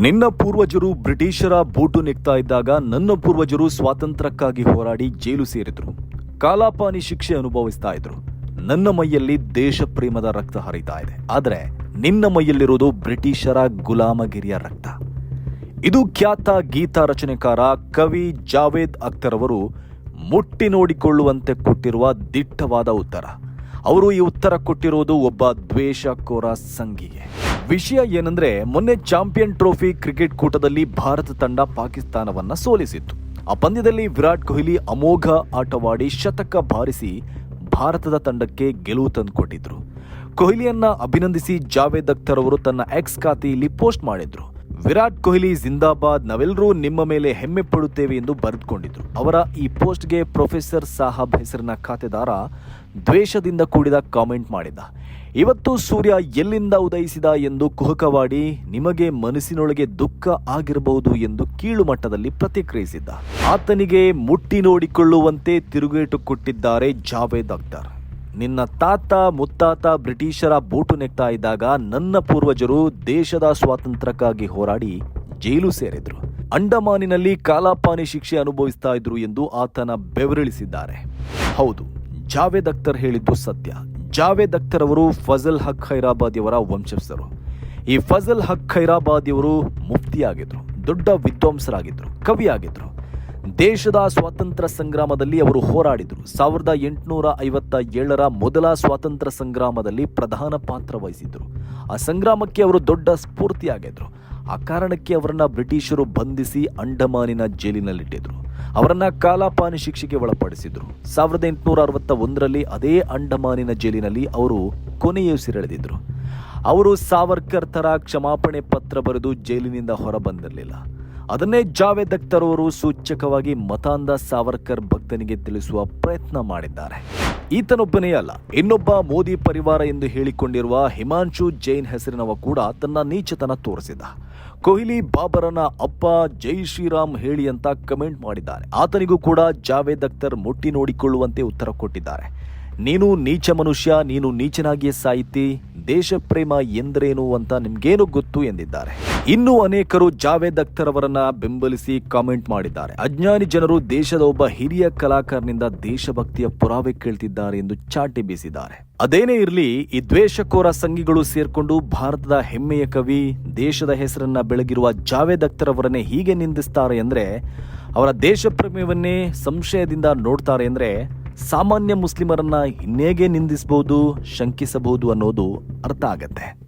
ನಿನ್ನ ಪೂರ್ವಜರು ಬ್ರಿಟಿಷರ ಬೂಟು ನೆಕ್ತಾ ಇದ್ದಾಗ ನನ್ನ ಪೂರ್ವಜರು ಸ್ವಾತಂತ್ರ್ಯಕ್ಕಾಗಿ ಹೋರಾಡಿ ಜೈಲು ಸೇರಿದ್ರು. ಕಾಲಾಪಾನಿ ಶಿಕ್ಷೆ ಅನುಭವಿಸ್ತಾ ಇದ್ರು. ನನ್ನ ಮೈಯಲ್ಲಿ ದೇಶ ಪ್ರೇಮದ ರಕ್ತ ಹರಿತಾ ಇದೆ. ಆದರೆ ನಿನ್ನ ಮೈಯಲ್ಲಿರೋದು ಬ್ರಿಟಿಷರ ಗುಲಾಮಗಿರಿಯ ರಕ್ತ. ಇದು ಖ್ಯಾತ ಗೀತಾ ರಚನೆಕಾರ ಕವಿ ಜಾವೇದ್ ಅಖ್ತರ್ ಅವರು ಮುಟ್ಟಿ ನೋಡಿಕೊಳ್ಳುವಂತೆ ಕೊಟ್ಟಿರುವ ದಿಟ್ಟವಾದ ಉತ್ತರ. ಅವರು ಈ ಉತ್ತರ ಕೊಟ್ಟಿರೋದು ಒಬ್ಬ ದ್ವೇಷಕೋರ ಸಂಘಿಗೆ. ವಿಷಯ ಏನಂದ್ರೆ, ಮೊನ್ನೆ ಚಾಂಪಿಯನ್ ಟ್ರೋಫಿ ಕ್ರಿಕೆಟ್ ಕೂಟದಲ್ಲಿ ಭಾರತ ತಂಡ ಪಾಕಿಸ್ತಾನವನ್ನ ಸೋಲಿಸಿತ್ತು. ಆ ಪಂದ್ಯದಲ್ಲಿ ವಿರಾಟ್ ಕೊಹ್ಲಿ ಅಮೋಘ ಆಟವಾಡಿ ಶತಕ ಬಾರಿಸಿ ಭಾರತದ ತಂಡಕ್ಕೆ ಗೆಲುವು ತಂದುಕೊಟ್ಟಿದ್ರು. ಕೊಹ್ಲಿಯನ್ನ ಅಭಿನಂದಿಸಿ ಜಾವೇದ್ ಅಖ್ತರ್ ಅವರು ತನ್ನ ಎಕ್ಸ್ ಖಾತೆಯಲ್ಲಿ ಪೋಸ್ಟ್ ಮಾಡಿದ್ರು. ವಿರಾಟ್ ಕೊಹ್ಲಿ, ಜಿಂದಾಬಾದ್ ನಾವೆಲ್ಲರೂ ನಿಮ್ಮ ಮೇಲೆ ಹೆಮ್ಮೆ ಪಡುತ್ತೇವೆ ಎಂದು ಬರೆದುಕೊಂಡಿದ್ರು. ಅವರ ಈ ಪೋಸ್ಟ್ಗೆ ಪ್ರೊಫೆಸರ್ ಸಾಹಬ್ ಹೆಸರಿನ ಖಾತೆದಾರ ದ್ವೇಷದಿಂದ ಕೂಡಿದ ಕಾಮೆಂಟ್ ಮಾಡಿದ. ಇವತ್ತು ಸೂರ್ಯ ಎಲ್ಲಿಂದ ಉದಯಿಸಿದ ಎಂದು ಕುಹಕವಾಡಿ ನಿಮಗೆ ಮನಸ್ಸಿನೊಳಗೆ ದುಃಖ ಆಗಿರಬಹುದು ಎಂದು ಕೀಳು ಮಟ್ಟದಲ್ಲಿ ಪ್ರತಿಕ್ರಿಯಿಸಿದ್ದ. ಆತನಿಗೆ ಮುಟ್ಟಿ ನೋಡಿಕೊಳ್ಳುವಂತೆ ತಿರುಗೇಟು ಕೊಟ್ಟಿದ್ದಾರೆ ಜಾವೇದ್ ಅಖ್ತರ್ ನಿನ್ನ ತಾತ ಮುತ್ತಾತ ಬ್ರಿಟಿಷರ ಬೂಟು ನೆಕ್ತಾ ಇದ್ದಾಗ ನನ್ನ ಪೂರ್ವಜರು ದೇಶದ ಸ್ವಾತಂತ್ರ್ಯಕ್ಕಾಗಿ ಹೋರಾಡಿ ಜೈಲು ಸೇರಿದ್ರು. ಅಂಡಮಾನಿನಲ್ಲಿ ಕಾಲಾಪಾನಿ ಶಿಕ್ಷೆ ಅನುಭವಿಸ್ತಾ ಇದ್ರು ಎಂದು ಆತನ ಬೆವರಿಳಿಸಿದ್ದಾರೆ. ಹೌದು ಜಾವೇದ್ ಅಖ್ತರ್ ಹೇಳಿದ್ದು ಸತ್ಯ. ಜಾವೇದ್ ಅಖ್ತರ್ ಅವರು ಫಜಲ್ ಹಕ್ ಖೈರಾಬಾದಿಯವರ ವಂಶಸ್ಥರು. ಈ ಫಜಲ್ ಹಕ್ ಖೈರಾಬಾದಿಯವರು ಮುಫ್ತಿಯಾಗಿದ್ದರು ದೊಡ್ಡ ವಿದ್ವಾಂಸರಾಗಿದ್ದರು ಕವಿಯಾಗಿದ್ರು. ದೇಶದ ಸ್ವಾತಂತ್ರ್ಯ ಸಂಗ್ರಾಮದಲ್ಲಿ ಅವರು ಹೋರಾಡಿದರು. ಸಾವಿರದ ಎಂಟುನೂರ ಐವತ್ತ ಏಳರ ಮೊದಲ ಸ್ವಾತಂತ್ರ್ಯ ಸಂಗ್ರಾಮದಲ್ಲಿ ಪ್ರಧಾನ ಪಾತ್ರ ವಹಿಸಿದ್ದರು ಆ ಸಂಗ್ರಾಮಕ್ಕೆ ಅವರು ದೊಡ್ಡ ಸ್ಫೂರ್ತಿಯಾಗಿದ್ದರು ಆ ಕಾರಣಕ್ಕೆ ಅವರನ್ನ ಬ್ರಿಟಿಷರು ಬಂಧಿಸಿ ಅಂಡಮಾನಿನ ಜೈಲಿನಲ್ಲಿಟ್ಟಿದ್ರು. ಅವರನ್ನ ಕಾಲಾಪಾನಿ ಶಿಕ್ಷೆಗೆ ಒಳಪಡಿಸಿದ್ರು. ಸಾವಿರದ ಎಂಟುನೂರ ಅರವತ್ತ ಒಂದರಲ್ಲಿ ಅದೇ ಅಂಡಮಾನಿನ ಜೈಲಿನಲ್ಲಿ ಅವರು ಕೊನೆಯುಸಿರೆಳೆದಿದ್ರು ಅವರು ಸಾವರ್ಕರ್ ಥರ ಕ್ಷಮಾಪಣೆ ಪತ್ರ ಬರೆದು ಜೈಲಿನಿಂದ ಹೊರಬಂದಿರಲಿಲ್ಲ. ಅದನ್ನೇ ಜಾವೇದ್ ಅಖ್ತರ್ ಅವರು ಸೂಚಕವಾಗಿ ಮತಾಂಧ ಸಾವರ್ಕರ್ ಭಕ್ತನಿಗೆ ತಿಳಿಸುವ ಪ್ರಯತ್ನ ಮಾಡಿದ್ದಾರೆ. ಈತನೊಬ್ಬನೇ ಅಲ್ಲ, ಇನ್ನೊಬ್ಬ ಮೋದಿ ಪರಿವಾರ ಎಂದು ಹೇಳಿಕೊಂಡಿರುವ ಹಿಮಾಂಶು ಜೈನ್ ಹೆಸರಿನವ ಕೂಡ ತನ್ನ ನೀಚತನ ತೋರಿಸಿದ. ಕೊಹ್ಲಿ ಬಾಬರನ ಅಪ್ಪ ಜೈ ಶ್ರೀರಾಮ್ ಹೇಳಿ ಅಂತ ಕಮೆಂಟ್ ಮಾಡಿದ್ದಾರೆ. ಆತನಿಗೂ ಕೂಡ ಜಾವೇದ್ ಅಖ್ತರ್ ಮುಟ್ಟಿ ನೋಡಿಕೊಳ್ಳುವಂತೆ ಉತ್ತರ ಕೊಟ್ಟಿದ್ದಾರೆ. ನೀನು ನೀಚ ಮನುಷ್ಯ, ನೀನು ನೀಚನಾಗಿಯೇ ಸಾಹಿತಿ ದೇಶ ಪ್ರೇಮ ಎಂದರೇನು ಅಂತ ನಿಮ್ಗೇನು ಗೊತ್ತು ಎಂದಿದ್ದಾರೆ? ಇನ್ನು ಅನೇಕರು ಜಾವೇದ್ ಅಖ್ತರ್ ಅವರನ್ನ ಬೆಂಬಲಿಸಿ ಕಾಮೆಂಟ್ ಮಾಡಿದ್ದಾರೆ. ಅಜ್ಞಾನಿ ಜನರು ದೇಶದ ಒಬ್ಬ ಹಿರಿಯ ಕಲಾಕಾರನಿಂದ ದೇಶಭಕ್ತಿಯ ಪುರಾವೆ ಕೇಳ್ತಿದ್ದಾರೆ ಎಂದು ಚಾಟಿ ಬೀಸಿದ್ದಾರೆ. ಅದೇನೇ ಇರಲಿ, ಈ ದ್ವೇಷಕೋರ ಸಂಘಿಗಳು ಸೇರ್ಕೊಂಡು ಭಾರತದ ಹೆಮ್ಮೆಯ ಕವಿ, ದೇಶದ ಹೆಸರನ್ನ ಬೆಳಗಿರುವ ಜಾವೇದ್ ಅಖ್ತರ್ ಅವರನ್ನೇ ಹೀಗೆ ನಿಂದಿಸ್ತಾರೆ ಅಂದ್ರೆ, ಅವರ ದೇಶಪ್ರೇಮವನ್ನೇ ಸಂಶಯದಿಂದ ನೋಡ್ತಾರೆ ಅಂದ್ರೆ ಸಾಮಾನ್ಯ ಮುಸ್ಲಿಮರನ್ನ ಇನ್ನೇಗೆ ನಿಂದಿಸಬಹುದು ಶಂಕಿಸಬಹುದು ಅನ್ನೋದು ಅರ್ಥ ಆಗತ್ತೆ.